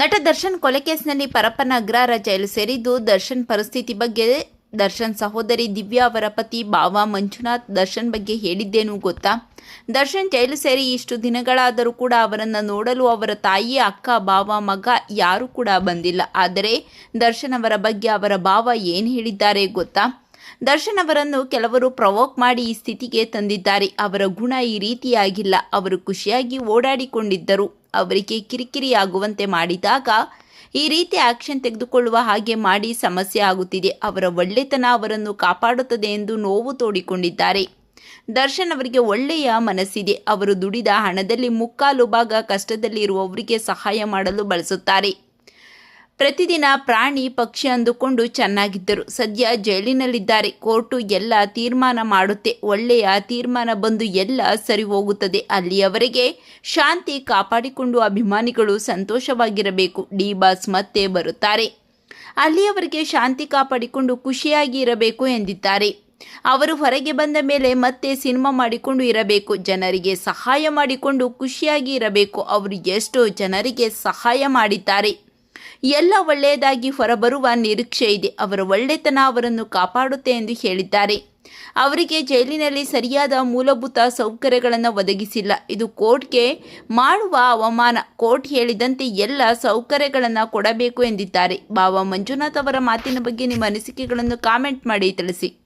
ನಟ ದರ್ಶನ್ ಕೊಲೆ ಕೇಸ್ನಲ್ಲಿ ಪರಪ್ಪನ ಅಗ್ರಹಾರ ಜೈಲು ಸೇರಿದ್ದು, ದರ್ಶನ್ ಪರಿಸ್ಥಿತಿ ಬಗ್ಗೆ ದರ್ಶನ್ ಸಹೋದರಿ ದಿವ್ಯಾ ಅವರ ಪತಿ ಬಾವ ಮಂಜುನಾಥ್ ದರ್ಶನ್ ಬಗ್ಗೆ ಹೇಳಿದ್ದೇನು ಗೊತ್ತಾ? ದರ್ಶನ್ ಜೈಲು ಸೇರಿ ಇಷ್ಟು ದಿನಗಳಾದರೂ ಕೂಡ ಅವರನ್ನು ನೋಡಲು ಅವರ ತಾಯಿ, ಅಕ್ಕ ಬಾವ ಮಗ ಯಾರೂ ಕೂಡ ಬಂದಿಲ್ಲ. ಆದರೆ ದರ್ಶನ್ ಅವರ ಬಗ್ಗೆ ಅವರ ಬಾವ ಏನು ಹೇಳಿದ್ದಾರೆ ಗೊತ್ತಾ? ದರ್ಶನ್ ಅವರನ್ನು ಕೆಲವರು ಪ್ರವೋಕ್ ಮಾಡಿ ಈ ಸ್ಥಿತಿಗೆ ತಂದಿದ್ದಾರೆ. ಅವರ ಗುಣ ಈ ರೀತಿಯಾಗಿಲ್ಲ. ಅವರು ಖುಷಿಯಾಗಿ ಓಡಾಡಿಕೊಂಡಿದ್ದರು. ಅವರಿಗೆ ಕಿರಿಕಿರಿಯಾಗುವಂತೆ ಮಾಡಿದಾಗ ಈ ರೀತಿ ಆಕ್ಷನ್ ತೆಗೆದುಕೊಳ್ಳುವ ಹಾಗೆ ಮಾಡಿ ಸಮಸ್ಯೆ ಆಗುತ್ತಿದೆ. ಅವರ ಒಳ್ಳೆತನ ಅವರನ್ನು ಕಾಪಾಡುತ್ತದೆ ಎಂದು ನೋವು ತೋಡಿಕೊಂಡಿದ್ದಾರೆ. ದರ್ಶನ್ ಅವರಿಗೆ ಒಳ್ಳೆಯ ಮನಸ್ಸಿದೆ. ಅವರು ದುಡಿದ ಹಣದಲ್ಲಿ ಮುಕ್ಕಾಲು ಭಾಗ ಕಷ್ಟದಲ್ಲಿರುವವರಿಗೆ ಸಹಾಯ ಮಾಡಲು ಬಳಸುತ್ತಾರೆ. ಪ್ರತಿದಿನ ಪ್ರಾಣಿ ಪಕ್ಷಿ ಅಂದುಕೊಂಡು ಚೆನ್ನಾಗಿದ್ದರು. ಸದ್ಯ ಜೈಲಿನಲ್ಲಿದ್ದಾರೆ. ಕೋರ್ಟು ಎಲ್ಲ ತೀರ್ಮಾನ ಮಾಡುತ್ತೆ. ಒಳ್ಳೆಯ ತೀರ್ಮಾನ ಬಂದು ಎಲ್ಲ ಸರಿ ಹೋಗುತ್ತದೆ. ಅಲ್ಲಿಯವರೆಗೆ ಶಾಂತಿ ಕಾಪಾಡಿಕೊಂಡು ಅಭಿಮಾನಿಗಳು ಸಂತೋಷವಾಗಿರಬೇಕು. ಡಿ ಬಾಸ್ ಮತ್ತೆ ಬರುತ್ತಾರೆ. ಅಲ್ಲಿಯವರೆಗೆ ಶಾಂತಿ ಕಾಪಾಡಿಕೊಂಡು ಖುಷಿಯಾಗಿ ಇರಬೇಕು ಎಂದಿದ್ದಾರೆ. ಅವರು ಹೊರಗೆ ಬಂದ ಮೇಲೆ ಮತ್ತೆ ಸಿನಿಮಾ ಮಾಡಿಕೊಂಡು ಇರಬೇಕು. ಜನರಿಗೆ ಸಹಾಯ ಮಾಡಿಕೊಂಡು ಖುಷಿಯಾಗಿ ಇರಬೇಕು. ಅವರು ಎಷ್ಟೋ ಜನರಿಗೆ ಸಹಾಯ ಮಾಡಿದ್ದಾರೆ. ಎಲ್ಲ ಒಳ್ಳೆಯದಾಗಿ ಹೊರಬರುವ ನಿರೀಕ್ಷೆ ಇದೆ. ಅವರ ಒಳ್ಳೆತನ ಅವರನ್ನು ಕಾಪಾಡುತ್ತೆ ಎಂದು ಹೇಳಿದ್ದಾರೆ. ಅವರಿಗೆ ಜೈಲಿನಲ್ಲಿ ಸರಿಯಾದ ಮೂಲಭೂತ ಸೌಕರ್ಯಗಳನ್ನು ಒದಗಿಸಿಲ್ಲ. ಇದು ಕೋರ್ಟ್ಗೆ ಮಾಡುವ ಅವಮಾನ. ಕೋರ್ಟ್ ಹೇಳಿದಂತೆ ಎಲ್ಲ ಸೌಕರ್ಯಗಳನ್ನು ಕೊಡಬೇಕು ಎಂದಿದ್ದಾರೆ. ಬಾಬಾ ಮಂಜುನಾಥ್ ಅವರ ಮಾತಿನ ಬಗ್ಗೆ ನಿಮ್ಮ ಅನಿಸಿಕೆಗಳನ್ನು ಕಾಮೆಂಟ್ ಮಾಡಿ ತಿಳಿಸಿ.